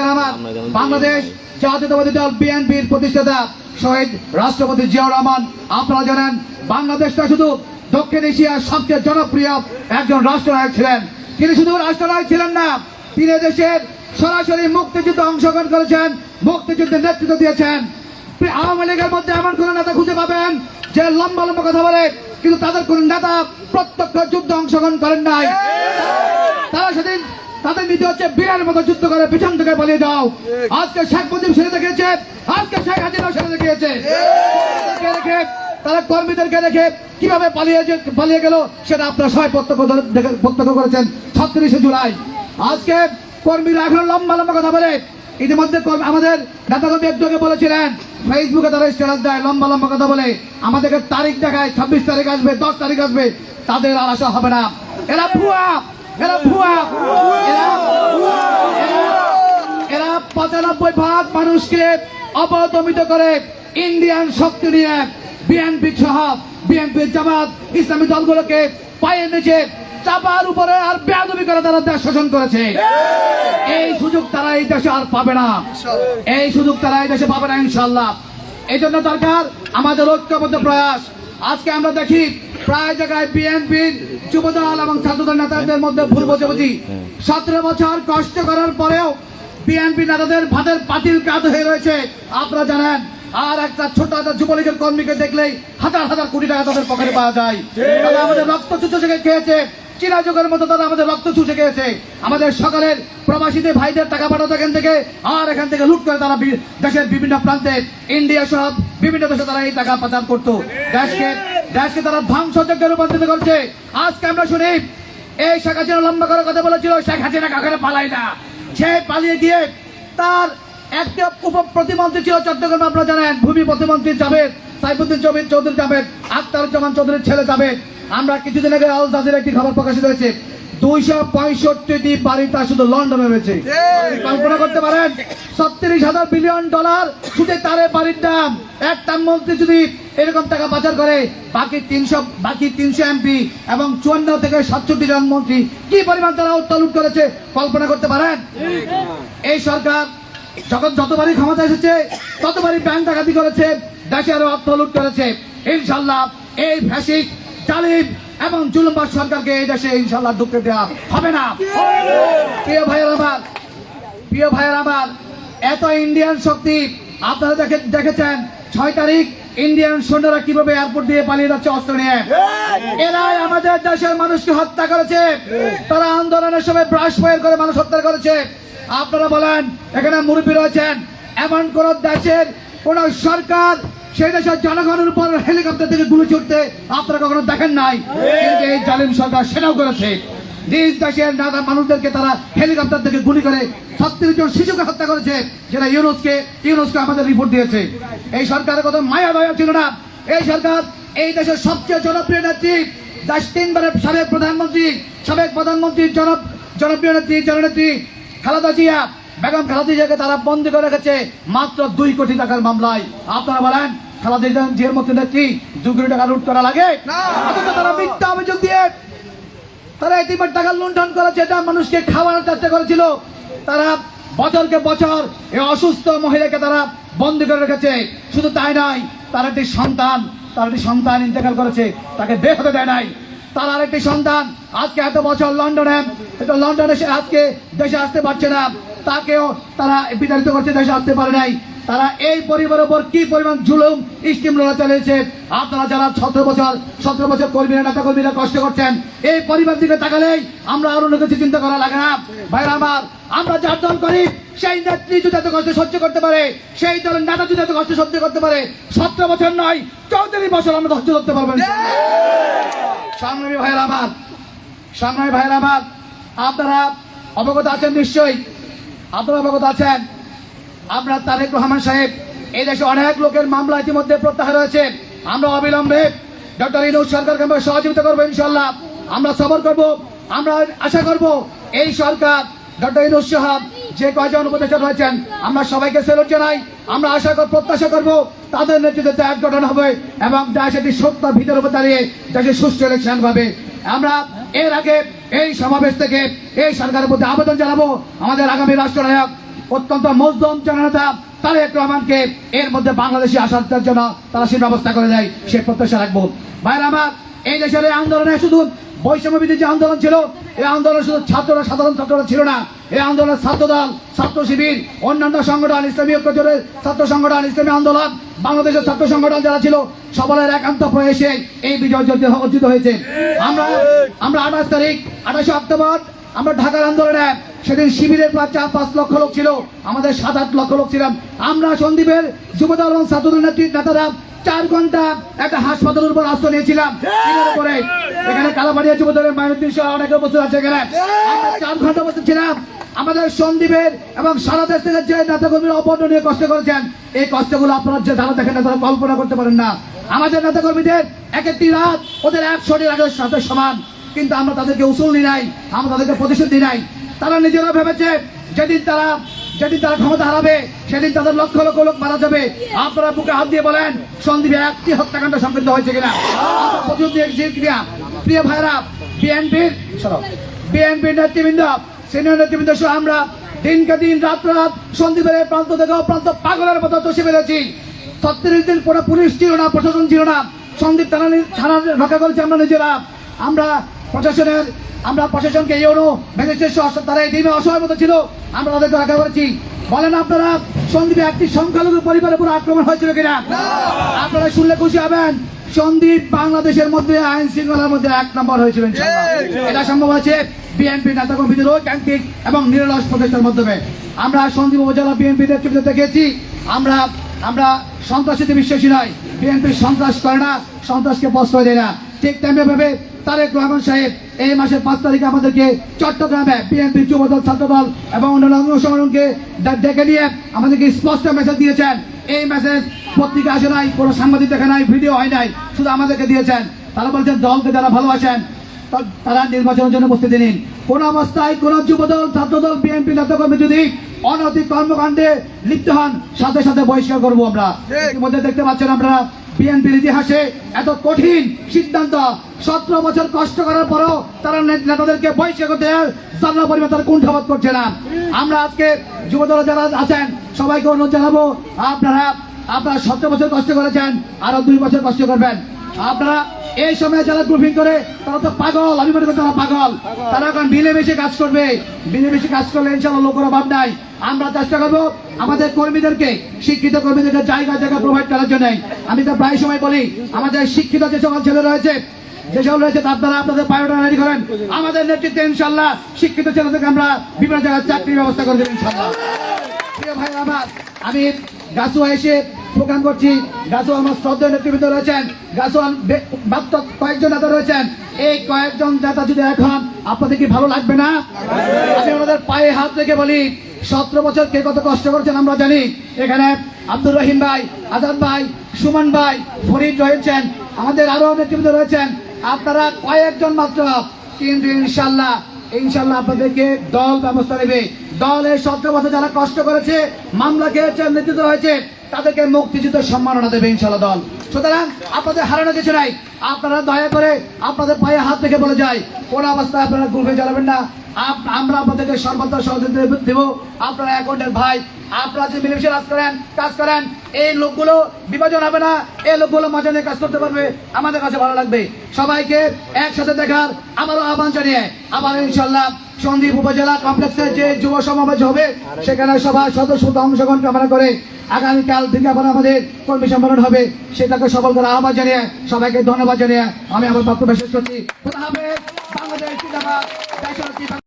ভাইয়ের আমার বাংলাদেশ জাতীয়তাবাদী দল বিএনপির প্রতিষ্ঠাতা শহীদ রাষ্ট্রপতি জিয়াউর রহমান। আপনারা জানেন বাংলাদেশটা শুধু দক্ষিণ এশিয়ার সবচেয়ে জনপ্রিয় একজন রাষ্ট্রনায়ক ছিলেন। তিনি শুধু রাষ্ট্রনায়ক ছিলেন না তিনি দেশের সরাসরি মুক্তিযুদ্ধে অংশগ্রহণ করেছেন মুক্তিযুদ্ধের নেতৃত্ব দিয়েছেন। আওয়ামী লীগের মধ্যে এমন কোন নেতা খুঁজে পাবেন যে লম্বা লম্বা কথা বলে কিন্তু তাদের কোন নেতা প্রত্যক্ষ যুদ্ধে অংশগ্রহণ করেন নাই। তারা সেদিন তাদের নীতি হচ্ছে বীরের মতো যুদ্ধ করে পিছন থেকে পালিয়ে দাও আজকে শেখ মুজিব সেরে দেখিয়েছে আজকে শেখ হাসিনা সেরে দেখিয়েছে। রেখে তারা কর্মীদেরকে রেখে কীভাবে পালিয়ে পালিয়ে গেল সেটা আপনারা সবাই প্রত্যক্ষ প্রত্যক্ষ করেছেন ছত্রিশে জুলাই। আজকে কর্মীরা এখন লম্বা লম্বা কথা বলে। ইতিমধ্যে আমাদের নেতাকর্মী একটু আগে বলেছিলেন ফেসবুকে তারা স্ট্যাটাস দেয় লম্বা লম্বা কথা বলে। আমাদেরকে তারিখ দেখায় ছাব্বিশ তারিখ আসবে দশ তারিখ আসবে। তাদের আর আশা হবে না। এরা ভুয়া। এরা ভুয়া এরা এরা- পঁচানব্বই ভাগ মানুষকে অপদমিত করে ইন্ডিয়ান শক্তি নিয়ে বিএনপি সহ বিএনপি জামাত ইসলামী দলগুলোকে পায়ে নিচে চাপার উপরে আর বেয়াদবি করে তারা দেশ শাসন করেছে। এই সুযোগ তারা এই দেশে আর পাবে না। এই সুযোগ তারা এই দেশে পাবে না ইনশাল্লাহ। এই জন্য দরকার আমাদের ঐক্যবদ্ধ প্রয়াস। আজকে আমরা দেখি প্রায় জায়গায় বিএনপির যুবদল এবং ছাত্রদল নেতাদের মধ্যে ভুল বোঝাবুঝি। সতেরো বছর কষ্ট করার পরেও বিএনপি নেতাদের ভাতের পাতিল কাত হয়ে রয়েছে। আপনারা জানেন, আর একটা ছোট একটা যুবলীগের কর্মীকে দেখলেই হাজার হাজার কোটি টাকা তাদের পকেটে পাওয়া যায়। তারা আমাদের রক্ত চুচো থেকে খেয়েছে। চীনা যুগের মতো তারা আমাদের রক্ত চুষে খেয়েছে। আমাদের সকালের প্রবাসীদের ভাইদের টাকা পাঠাতো এখান থেকে, আর এখান থেকে লুট করে তারা দেশের বিভিন্ন প্রান্তে, ইন্ডিয়া সব বিভিন্ন দেশে তারা এই টাকা পাচার করতো। দেশকে দেশকে তারা ধ্বংসযজ্ঞে রূপান্তরিত করছে। আজকে আমরা শুনি এই শেখ হাসিনা লম্বা করে কথা বলেছিল শেখ হাসিনা কাকারে পালাই না। সে পালিয়ে গিয়ে তার একটি উপ প্রতিমন্ত্রী ছিল চট্টগ্রাম আপনারা জানেন ভূমি প্রতিমন্ত্রী জাভেদ সাইফুদ্দিন চৌধুরী চৌধুরী জাভেদ আখতারুজ্জামান চৌধুরীর ছেলে জাভেদ। আমরা কিছুদিন আগে আল জাজির একটি খবর প্রকাশিত হয়েছে। দুইশো পঁয়ষট্টিটি বাড়ি তা শুধু লন্ডনে রয়েছে। কল্পনা করতে পারেন ছত্রিশ হাজার বিলিয়ন ডলার শুধু তারে বাড়ির দাম। একটা মন্ত্রী যদি এরকম টাকা পাচার করে বাকি তিনশো বাকি তিনশো এমপি এবং চুয়ান্ন থেকে সাতষট্টি জন মন্ত্রী। কি পরিমাণ তারা উত্তোলন করেছে কল্পনা করতে পারেন? এই সরকার যখন যতবারই ক্ষমতা এসেছে, ততবারই ব্যাংক ডাকাতি করেছে, দেশে আরও অর্থ লুট করেছে। ইনশাল্লাহ এই ফ্যাসিক জালিম এবং জুলুমবাজ সরকারকে এই দেশে ইনশাল্লাহ ঢুকতে দেওয়া হবে না। প্রিয় ভাইয়ের আমার, প্রিয় ভাইয়ের আমার, এত ইন্ডিয়ান শক্তি আপনারা দেখে দেখেছেন, ছয় তারিখ ইন্ডিয়ান সৈন্যরা কীভাবে এয়ারপোর্ট দিয়ে পালিয়ে যাচ্ছে অস্ত্র নিয়ে? এরাই আমাদের দেশের মানুষকে হত্যা করেছে। তারা আন্দোলনের সময় ব্রাশ ফায়ার করে মানুষ হত্যা করেছে। আপনারা বলেন এখানে মুরব্বী রয়েছেন এমন কোন দেশের কোন সরকার সেই দেশের জনগণের উপর হেলিকপ্টার থেকে গুলি ছুটতে আপনারা কখনো দেখেন নাই? এই জালিম সরকার সেটাও করেছে। নিজ দেশের নানা মানুষদেরকে তারা হেলিকপ্টার থেকে গুলি করে ছত্রিশ জন শিশুকে হত্যা করেছে যেটা ইউনুসকে ইউনুসকে আমাদের রিপোর্ট দিয়েছে। এই সরকারের কথা মায়া দয়া ছিল না। এই সরকার এই দেশের সবচেয়ে জনপ্রিয় নেত্রী দেশ তিনবারের সাবেক প্রধানমন্ত্রী সাবেক প্রধানমন্ত্রী জন জনপ্রিয় নেত্রী জননেত্রী খালেদা জিয়া বেগম খালেদা জিয়াকে তারা বন্দি করে রেখেছে মাত্র দুই কোটি টাকার মামলায়। আপনারা বলেন খালেদা জিয়ার মধ্যে নেত্রী দুই কোটি টাকা লুট করা লাগে? তারা মিথ্যা অভিযোগ দিয়ে তারা ইতিমধ্যে টাকা লুণ্ঠন করেছে, এটা মানুষকে খাওয়ানোর চেষ্টা করেছিল। তারা বছরকে বছর এই অসুস্থ মহিলাকে তারা বন্দি করে রেখেছে। শুধু তাই নয়, তার একটি সন্তান, তার একটি সন্তান ইন্তেকাল করেছে, তাকে বের হতে দেয় নাই। তার আরেকটি সন্তান আজকে এত বছর লন্ডনে, এটা লন্ডনে সে আজকে দেশে আসতে পারছে না। তাকেও তারা বিতাড়িত করছে, দেশে আসতে পারে নাই। তারা এই পরিবারের উপর কি পরিমাণ জুলুম, স্টিম লড়া চালিয়েছে? আপনারা যারা সতেরো বছর সতেরো বছর কর্মীরা নেতা কর্মীরা কষ্ট করছেন, এই পরিবার দিকে তাকালেই আমরা আরও কিছু চিন্তা করা লাগে না। ভাইরা আমার, আমরা যার দল করি সেই নেত্রী যদি এত কষ্ট সহ্য করতে পারে, সেই দলের নেতা যদি এত কষ্ট সহ্য করতে পারে, সতেরো বছর নয়, চৌত্রিশ বছর আমরা ধৈর্য করতে পারব। সংগ্রামী ভাইয়ের আমার সংগ্রামী ভাইয়ের আমার, আপনারা অবগত আছেন নিশ্চয়ই, আপনারা অবগত আছেন। আমরা তারেক রহমান সাহেব, এই দেশে অনেক লোকের মামলা ইতিমধ্যে প্রত্যাহার হয়েছে। আমরা অবিলম্বে ডক্টর ইনুজ সরকারকে আমরা সহযোগিতা করব ইনশাল্লাহ। আমরা সবর করব, আমরা আশা করব এই সরকার, ডক্টর ইনুজ সাহাব, যে কয়জন উপদেষ্টা রয়েছেন, আমরা সবাইকে সেলুট জানাই। আমরা আশা কর, প্রত্যাশা করব তাদের নেতৃত্বে ত্যাগ গঠন হবে এবং দেশ একটি সত্য ভিতর উপর দাঁড়িয়ে দেশে সুষ্ঠু ইলেকশন হবে। আমরা এর আগে এই সমাবেশ থেকে এই সরকারের প্রতি আবেদন জানাব। আমাদের আগামী রাষ্ট্রনায়ক অত্যন্ত মজদুম জননেতা তারেক রহমানকে এর মধ্যে বাংলাদেশে আসার জন্য তারা সে ব্যবস্থা করে দেয়, সে প্রত্যাশা রাখব। ভাইরা আমার, এই দেশের এই আন্দোলনে শুধু বৈষম্য বিরোধী যে আন্দোলন ছিল, এই আন্দোলন শুধু ছাত্ররা, সাধারণ ছাত্ররা ছিল না, এই আন্দোলনের ছাত্র দল, ছাত্র শিবির, অন্যান্য সংগঠন, ইসলামী ঐক্য জোটের ছাত্র সংগঠন, ইসলামী আন্দোলন, বাংলাদেশের ছাত্র সংগঠন যারা ছিল সবার একান্ত প্রয়াসে এই বিজয় জয় অর্জিত হয়েছে। আমরা আমরা আঠাশ তারিখ, আঠাশে অক্টোবর আমরা ঢাকার আন্দোলনে সেদিন শিবিরের প্রায় চার, পাঁচ লক্ষ লোক ছিল, আমাদের সাত, আট লক্ষ লোক ছিলাম। আমরা সন্দীপের যুবদল এবং ছাত্রদল নেত্রী- চার ঘণ্টা একটা হাসপাতালের উপর আশ্রয় নিয়েছিলাম। এখানে কালাবাড়িয়া যুবদলের মাইনুদ্দিন সহ অনেকে বছর আছে এখানে। আমরা চার ঘণ্টা বসে ছিলাম। আমাদের সন্দীপের এবং সারা দেশ থেকে যে নেতাকর্মীরা অপর্ণনীয় কষ্ট করেছেন, এই কষ্টগুলো আপনারা যে যারা দেখেন না, তারা কল্পনা করতে পারেন না। আমাদের নেতাকর্মীদের এক একটি রাত ওদের একশো আগের সাথে সমান। কিন্তু আমরা তাদেরকে উসুল নি নাই, আমরা তাদেরকে প্রতিশোধ দিই নাই। তারা নিজেরা ভেবেছে, যেদিন তারা যেদিন তারা ক্ষমতা হারাবে, সেদিন তাদের লক্ষ লক্ষ লোক মারা যাবে। আপনারা বুকে হাত দিয়ে বলেন, সন্দীপে একটি হত্যাকাণ্ড সংঘটিত হয়েছে কিনা? কিনা? প্রিয় ভাইরা বিএনপির বিএনপির নেতৃবৃন্দ, সিনিয়র নেতৃবৃন্দ সহ আমরা দিনকে দিন, রাত রাত সন্দীপের প্রান্ত থেকে প্রান্ত পাগলের মতো চষে বেড়েছি। ছত্রিশ দিন পরে পুলিশ ছিল না, প্রশাসন ছিল না। সন্দীপ থানা থানা রক্ষা করেছি আমরা নিজেরা। আমরা প্রশাসনের আমরা প্রশাসনকে ইউনো ম্যাজিস্ট্রেট সহ তারা এই দিনে অসহায় মতো ছিল আমরা তাদেরকে রক্ষা করেছি। বলেন আপনারা সন্দীপে একটি সংখ্যালঘু পরিবারের উপর আক্রমণ হয়েছিল কিনা? আপনারা শুনলে খুশি হবেন সন্দীপ বাংলাদেশের মধ্যে আইন শৃঙ্খলার মধ্যে এক নম্বর হয়েছিল। এটা সম্ভব হয়েছে বিএনপি নেতা কর্মীদের ঐকান্তিক এবং নিরলস প্রচেষ্টার মাধ্যমে। আমরা সন্দীপ উপজেলা বিএনপি নেতৃত্বে দেখেছি আমরা আমরা সন্ত্রাসীতে বিশ্বাসী নয়। বিএনপি সন্ত্রাস করে না সন্ত্রাসকে প্রশ্রয় দেয় না। ঠিক তেমনি ভাবে তারেক রহমান সাহেব এই মাসের পাঁচ তারিখে আমাদেরকে চট্টগ্রামে বিএনপি যুবদল ছাত্রদল এবং অন্যান্য অঙ্গ সংগঠনকে ডেকে নিয়ে আমাদেরকে স্পষ্ট মেসেজ দিয়েছেন। এই মেসেজ পত্রিকা আসে নাই কোনো সাংবাদিক দেখে নাই ভিডিও হয় নাই শুধু আমাদেরকে দিয়েছেন। তারা বলছেন দলকে যারা ভালোবাসেন তারা নির্বাচনের জন্য প্রস্তুতি নিন। কোন অবস্থায় কোন যুবদল ছাত্রদল বিএনপি নেতাকর্মী যদি অনৈতিক কর্মকাণ্ডে লিপ্ত হন সাথে সাথে বহিষ্কার করব আমরা। ইতিমধ্যে দেখতে পাচ্ছেন আপনারা বিএনপির ইতিহাসে এত কঠিন সিদ্ধান্ত সতেরো বছর কষ্ট করার পরও তারা নেতাদেরকে বহিষ্কার করতে জানা পরিমাণ তারা কুণ্ঠাবোধ করছে না। আমরা আজকে যুবদল যারা আছেন, সবাইকে অনুরোধ জানাব, আপনারা আপনারা সতেরো বছর কষ্ট করেছেন, আরও দুই বছর কষ্ট করবেন। আপনারা এই সময় যারা গ্রুপিং করে, তারা তো পাগল, আমি মনে করি তারা পাগল। তারা এখন মিলেমিশে কাজ করবে। মিলেমিশে কাজ করলে ইনশাল্লাহ লোকের অভাব নাই। আমরা চেষ্টা করব আমাদের কর্মীদেরকে, শিক্ষিত কর্মীদেরকে জায়গা জায়গা প্রোভাইড করার জন্য। আমি তো প্রায় সময় বলি, আমাদের শিক্ষিত যে সকল ছেলে রয়েছে যে সকল রয়েছে আপনারা আপনাদের বায়োডাটা রেডি করেন। আমাদের নেতৃত্বে ইনশাল্লাহ শিক্ষিত ছেলেদেরকে আমরা বিভিন্ন জায়গায় চাকরির ব্যবস্থা করে দেবো প্রিয় ভাই, আমার, আমি গাছুয়া এসে প্রোগ্রাম করছি। গাছুয়া আমার শ্রদ্ধা নেতৃবৃন্দ রয়েছেন। গাছুয়া মাত্র কয়েকজন নেতা রয়েছেন। এই কয়েকজন নেতা যদি এখন আপনাদের কি ভালো লাগবে না? আমি ওনাদের পায়ে হাত রেখে বলি, সতেরো বছর কে কত কষ্ট করছেন আমরা জানি। এখানে আব্দুর রহিম ভাই, আজাদ ভাই, সুমন ভাই, ফরিদ রয়েছেন। আমাদের আরও নেতৃবৃন্দ রয়েছেন। আপনারা কয়েকজন মাত্র, কিন্তু ইনশাল্লাহ ইনশাল্লাহ আপনাদেরকে দল ব্যবস্থা নেবে। দলের সতেরো বছর যারা কষ্ট করেছে, মামলা খেয়েছে, নেতৃত্ব হয়েছে, তাদেরকে মুক্তিযুদ্ধের সম্মাননা দেবে ইনশাল্লাহ দল। সুতরাং আপনাদের হারানো কিছু নাই। আপনারা দয়া করে আপনাদের পায়ে হাত রেখে বলে যায় কোন অবস্থায় আপনারা গ্রুপে চালাবেন না। আমরা আপনাদেরকে সর্বদা সহযোগিতা দেব। আপনারা অ্যাকাউন্টের ভাই আপনারা যে মিলেমিশে কাজ করেন কাজ করেন, এই লোকগুলো বিভাজন হবে না, এই লোকগুলো নিয়ে কাজ করতে পারবে, আমাদের কাছে ভালো লাগবে। সবাইকে একসাথে দেখার আবারও আহ্বান জানিয়ে, আবার ইনশাল্লাহ সন্দীপ উপজেলা কমপ্লেক্সের যে যুব সমাবেশ হবে, সেখানে সবাই সদস্য অংশগ্রহণ কামনা করে আগামীকাল আবার আমাদের কর্মী সম্মেলন হবে, সেটাকে সফল করার আহ্বান জানিয়ে সবাইকে ধন্যবাদ জানিয়ে আমি আমার বক্তব্য শেষ করছি। বাংলাদেশ